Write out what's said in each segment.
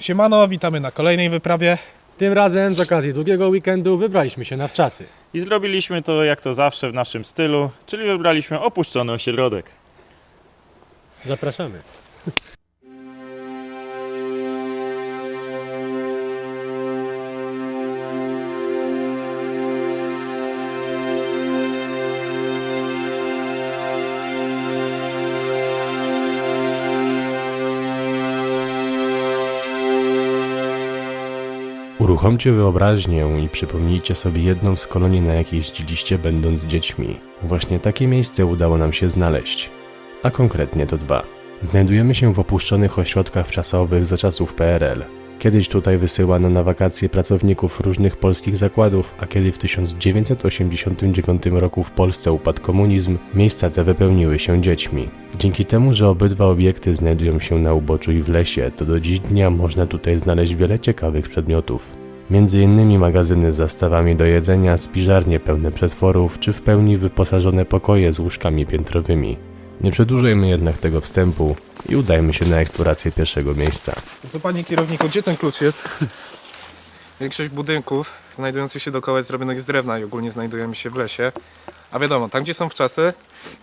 Siemano, witamy na kolejnej wyprawie. Tym razem z okazji długiego weekendu wybraliśmy się na wczasy. I zrobiliśmy to jak to zawsze w naszym stylu, czyli wybraliśmy opuszczony ośrodek. Zapraszamy. Uruchomcie wyobraźnię i przypomnijcie sobie jedną z kolonii, na jakiej jeździliście będąc dziećmi. Właśnie takie miejsce udało nam się znaleźć. A konkretnie to dwa. Znajdujemy się w opuszczonych ośrodkach wczasowych za czasów PRL. Kiedyś tutaj wysyłano na wakacje pracowników różnych polskich zakładów, a kiedy w 1989 roku w Polsce upadł komunizm, miejsca te wypełniły się dziećmi. Dzięki temu, że obydwa obiekty znajdują się na uboczu i w lesie, to do dziś dnia można tutaj znaleźć wiele ciekawych przedmiotów. Między innymi magazyny z zastawami do jedzenia, spiżarnie pełne przetworów, czy w pełni wyposażone pokoje z łóżkami piętrowymi. Nie przedłużajmy jednak tego wstępu i udajmy się na eksplorację pierwszego miejsca. To panie kierowniku, gdzie ten klucz jest? Większość budynków znajdujących się dookoła jest zrobionych z drewna i ogólnie znajdujemy się w lesie. A wiadomo, tam gdzie są wczasy,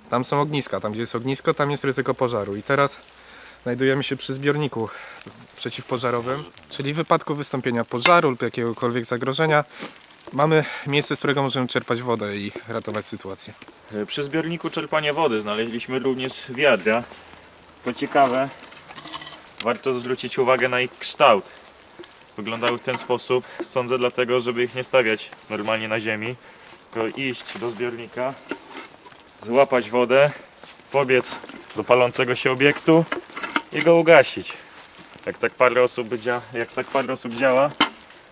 tam są ogniska. Tam gdzie jest ognisko, tam jest ryzyko pożaru. I teraz znajdujemy się przy zbiorniku przeciwpożarowym, czyli w wypadku wystąpienia pożaru lub jakiegokolwiek zagrożenia mamy miejsce, z którego możemy czerpać wodę i ratować sytuację. Przy zbiorniku czerpania wody znaleźliśmy również wiadra. Co ciekawe, warto zwrócić uwagę na ich kształt. Wyglądały w ten sposób, sądzę dlatego, żeby ich nie stawiać normalnie na ziemi, tylko iść do zbiornika, złapać wodę, pobiec do palącego się obiektu i go ugasić. Jak tak parę osób, dzia- jak tak parę osób działa,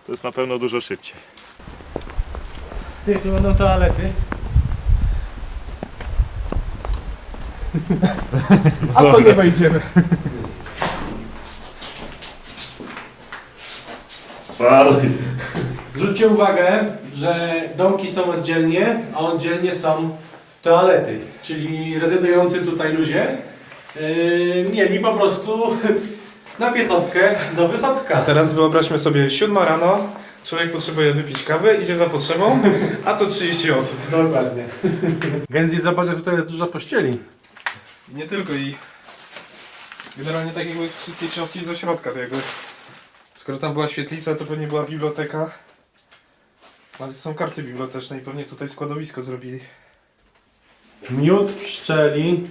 to jest na pewno dużo szybciej. Ty, tu będą toalety. A to nie wejdziemy. Zwróćcie uwagę, że domki są oddzielnie, a oddzielnie są toalety. Czyli rezydujący tutaj ludzie yy, mieli po prostu na piechotkę do wychodka. Teraz wyobraźmy sobie siódma rano, człowiek potrzebuje wypić kawę, idzie za potrzebą, a to 30 osób. Dokładnie. Gęzi zobacz, że tutaj jest dużo pościeli. Nie tylko i generalnie tak jakby wszystkie książki z ośrodka, to jakby skoro tam była świetlica, to pewnie była biblioteka. Ale są karty biblioteczne i pewnie tutaj składowisko zrobili. Miód pszczeli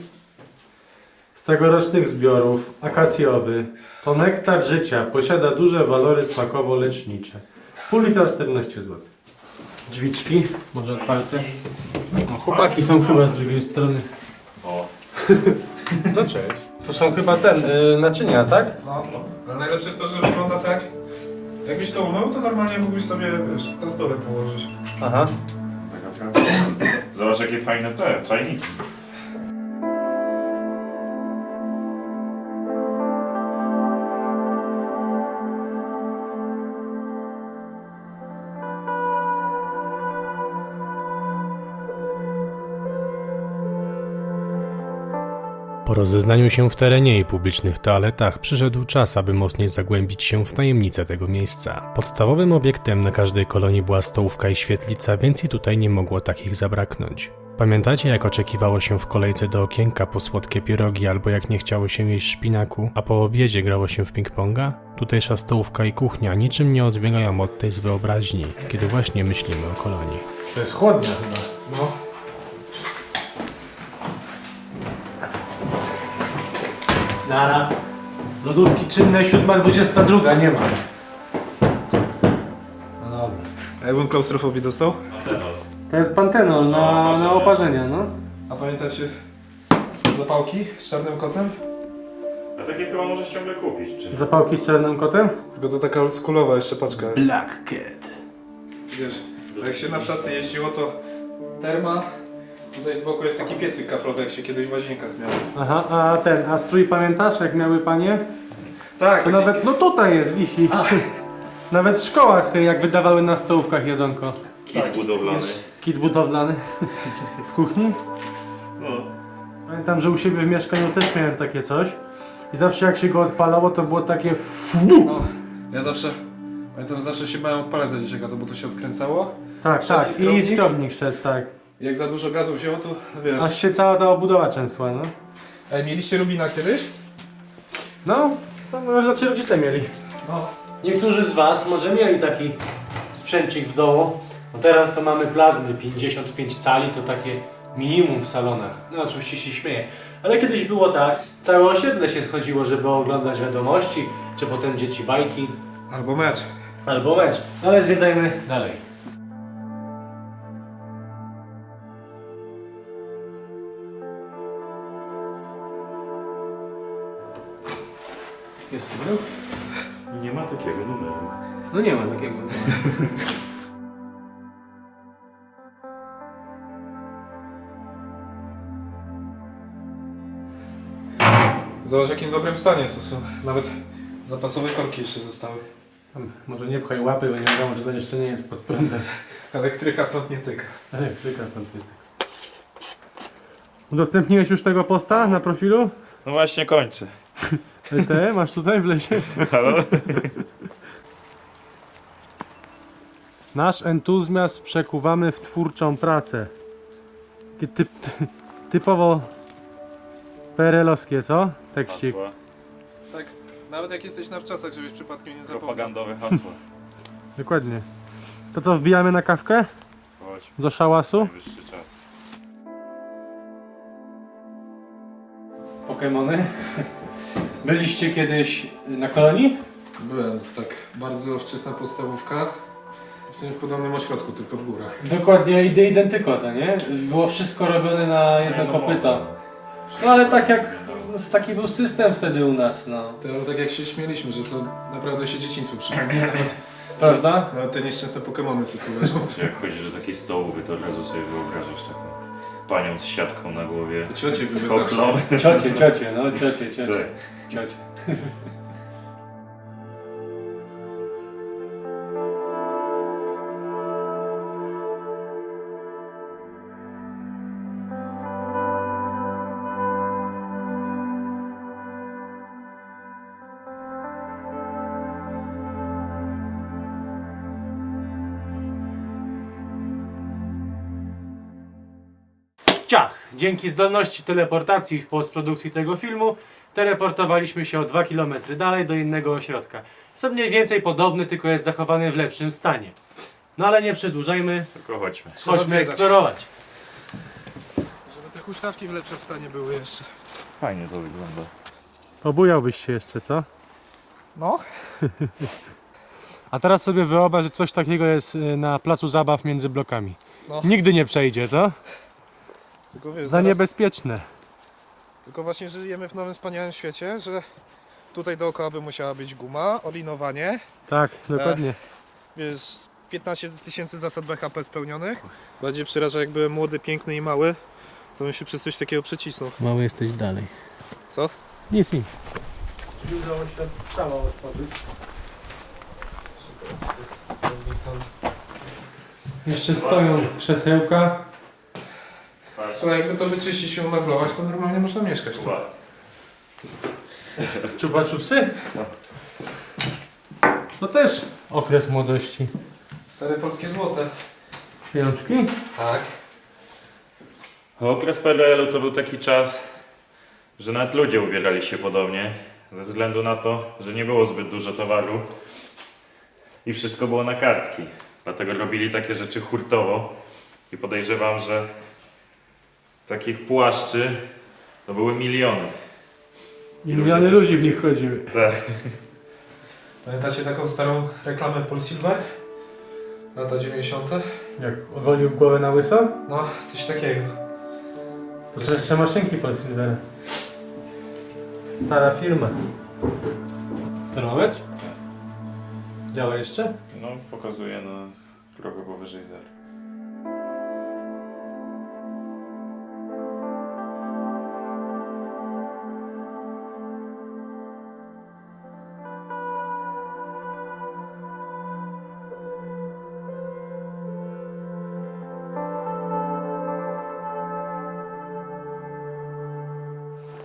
z tegorocznych zbiorów, akacjowy, to nektar życia, posiada duże walory smakowo-lecznicze. Pół litra 14 zł. Drzwiczki, może otwarte. No, chłopaki są chyba z drugiej strony. O. No cześć. Tu są chyba ten, y, naczynia, tak? No, ale najlepsze jest to, że wygląda tak. Jakbyś to umył, to normalnie mógłbyś sobie wiesz, na stole położyć. Aha. Zobacz jakie fajne te czajniki. Rozeznaniu się w terenie i publicznych toaletach przyszedł czas, aby mocniej zagłębić się w tajemnicę tego miejsca. Podstawowym obiektem na każdej kolonii była stołówka i świetlica, więc i tutaj nie mogło takich zabraknąć. Pamiętacie, jak oczekiwało się w kolejce do okienka po słodkie pierogi, albo jak nie chciało się jeść szpinaku, a po obiedzie grało się w ping-ponga? Tutejsza stołówka i kuchnia niczym nie odbiegają od tej z wyobraźni, kiedy właśnie myślimy o kolonii. To jest chłodnia chyba. No. Nara. Lodówki czynne, 7.22, nie ma. No dobra. A jakbym klaustrofobii dostał? To jest pantenol na, na oparzenia, no. A pamiętacie zapałki z czarnym kotem? A takie chyba możesz ciągle kupić, czy nie? Zapałki z czarnym kotem? Tylko to taka oldschoolowa jeszcze paczka jest. Black Cat. Wiesz, jak się na wczasy jeździło, to terma. Tutaj z boku jest taki piecyk kaflowy, jak się kiedyś w łazienkach miał. Aha, a ten, a strój pamiętasz, jak miały panie? Tak, To taki- nawet, no tutaj jest, wisi. Nawet w szkołach, jak wydawały na stołówkach jedzonko. Kit budowlany. jest. Kit budowlany w kuchni. No. Pamiętam, że u siebie w mieszkaniu też miałem takie coś. i zawsze jak się go odpalało, to było takie fu. No, ja zawsze, pamiętam, zawsze się bałem odpalać za dzieciaka, to bo to się odkręcało. Tak, Szedł tak, i skrobnik? i skrobnik szedł, tak. Jak za dużo gazu wzięło, to wiesz. Aż się cała ta obudowa trzęsła, no. Ej, mieliście Rubina kiedyś? No, to może zawsze rodzice mieli. No. Niektórzy z Was może mieli taki sprzęcik w domu. No teraz to mamy plazmy 55 cali, to takie minimum w salonach. No oczywiście się śmieję. Ale kiedyś było tak, całe osiedle się schodziło, żeby oglądać wiadomości, czy potem dzieci bajki, Albo mecz. albo mecz. No ale zwiedzajmy dalej. Jest numer? Nie ma takiego numeru. No nie ma takiego. Zobacz w jakim dobrym stanie to są. Nawet zapasowe korki jeszcze zostały. Tam, może nie pchaj łapy, bo nie wiadomo, czy to jeszcze nie jest pod prądem. Elektryka prąd nie tyka. Elektryka konflikty. Udostępniłeś już tego posta na profilu? No właśnie kończę. LTE masz tutaj w lesie? Halo? Nasz entuzjazm przekuwamy w twórczą pracę. Takie typ, ty, typowo perelowskie, co? Tekstik. Hasła. Tak, nawet jak jesteś na wczasach, żebyś przypadkiem nie zapomniał. Propagandowe hasła. Dokładnie. To co, wbijamy na kawkę? Chodź, Do szałasu? najwyższy czas. Pokemony. Byliście kiedyś na kolonii? Byłem, jest tak bardzo wczesna podstawówka. W sumie w podobnym ośrodku, tylko w górach. Dokładnie ide identyko, co nie? Było wszystko robione na jedno no, kopyto. No ale tak jak taki był system wtedy u nas, no. To ale tak jak się śmieliśmy, że to naprawdę się dzieciństwo przypomina. Nawet, Prawda? nawet te nieszczęsne Pokemony co tu leżą. Jak chodzisz do takiej stołówy, to od razu sobie wyobrażasz taką panią z siatką na głowie. To ciocie zawsze. hoklą. Ciocie, ciocie, no ciocie, ciocie, Tak. ciocie. Ciach! Dzięki zdolności teleportacji w postprodukcji tego filmu teleportowaliśmy się o 2 km dalej do innego ośrodka. Co mniej więcej podobny, tylko jest zachowany w lepszym stanie. No ale nie przedłużajmy, Tylko chodźmy. Chodźmy zwiedzać. eksplorować. Żeby te huśtawki w lepszym stanie były jeszcze. Fajnie to wygląda. Pobujałbyś się jeszcze, co? No. A teraz sobie wyobraź, że coś takiego jest y, na placu zabaw między blokami. No. Nigdy nie przejdzie, co? Tylko wiesz, Za zaraz, niebezpieczne. tylko właśnie żyjemy w nowym wspaniałym świecie, że tutaj dookoła by musiała być guma, olinowanie, Tak, dokładnie. wiesz, 15 tysięcy zasad BHP spełnionych. Bardziej przeraża jak byłem młody, piękny i mały, to bym się przez coś takiego przycisnął. Mały jesteś dalej. Co? Nic, nic. Udało się otworzyć. Jeszcze stoją krzesełka. Słuchaj, jakby to wyczyścić i umeblować, to normalnie można mieszkać tu. Chyba. Czuba czupsy? To też okres młodości. Stare polskie złote. Pieniążki? Tak. Okres PRL-u to był taki czas, że nawet ludzie ubierali się podobnie, ze względu na to, że nie było zbyt dużo towaru i wszystko było na kartki. Dlatego robili takie rzeczy hurtowo i podejrzewam, że takich płaszczy to były miliony. I miliony ludzi w nich chodziły. Tak. Pamiętacie taką starą reklamę Polsilver? Lata 90. Jak ogolił głowę na łyso? No, coś takiego. To są jeszcze maszynki Silvera. Stara firma. Termometr? Działa jeszcze? No, pokazuje no trochę powyżej zera.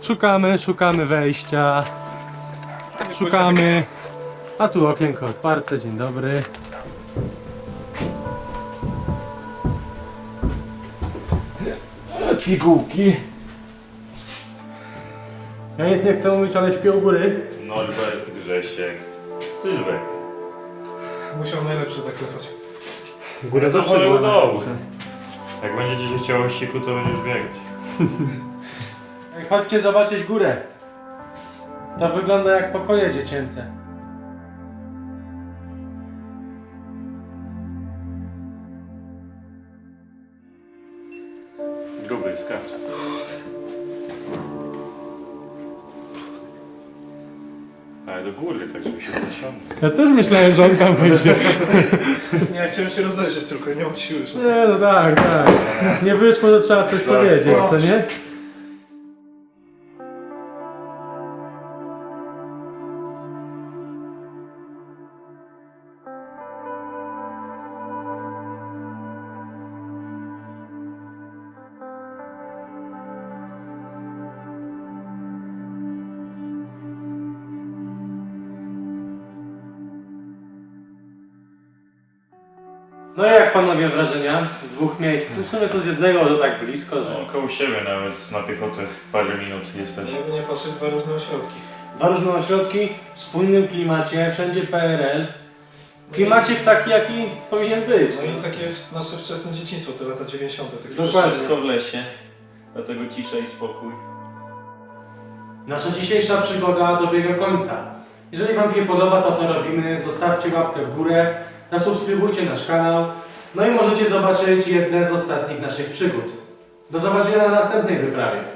Szukamy, szukamy wejścia. Szukamy. A tu okienko otwarte, dzień dobry. Pigułki. Ja nic nie chcę mówić, ale śpię u góry. Norbert, Grzesiek, Sylwek. Musiał najlepsze zaklepać. Górę zawsze u dołu. Jak będzie ci się chciało siku, to będziesz biegać. Chodźcie zobaczyć górę. To wygląda jak pokoje dziecięce. Gruby skacz. Ale do góry, tak żeby się zasiągnął. Ja też myślałem, że on tam wyjdzie. Nie, ja chciałem się rozejrzeć tylko, nie mam siły już. Nie, no tak, tak. Nie wyszło, to trzeba coś powiedzieć, co nie? No i jak panowie wrażenia z dwóch miejsc? W sumie to z jednego to tak blisko, że... No, koło siebie nawet na piechotę parę minut jesteś. Żeby nie patrzeć dwa różne ośrodki. Dwa różne ośrodki, w wspólnym klimacie, wszędzie PRL. Klimacik taki, jaki powinien być. No i takie nasze wczesne dzieciństwo, te lata 90. Takie Dokładnie. Wszystko w lesie, dlatego cisza i spokój. Nasza dzisiejsza przygoda dobiega końca. Jeżeli Wam się podoba to, co robimy, zostawcie łapkę w górę, zasubskrybujcie nasz kanał, no i możecie zobaczyć jedne z ostatnich naszych przygód. Do zobaczenia na następnej wyprawie.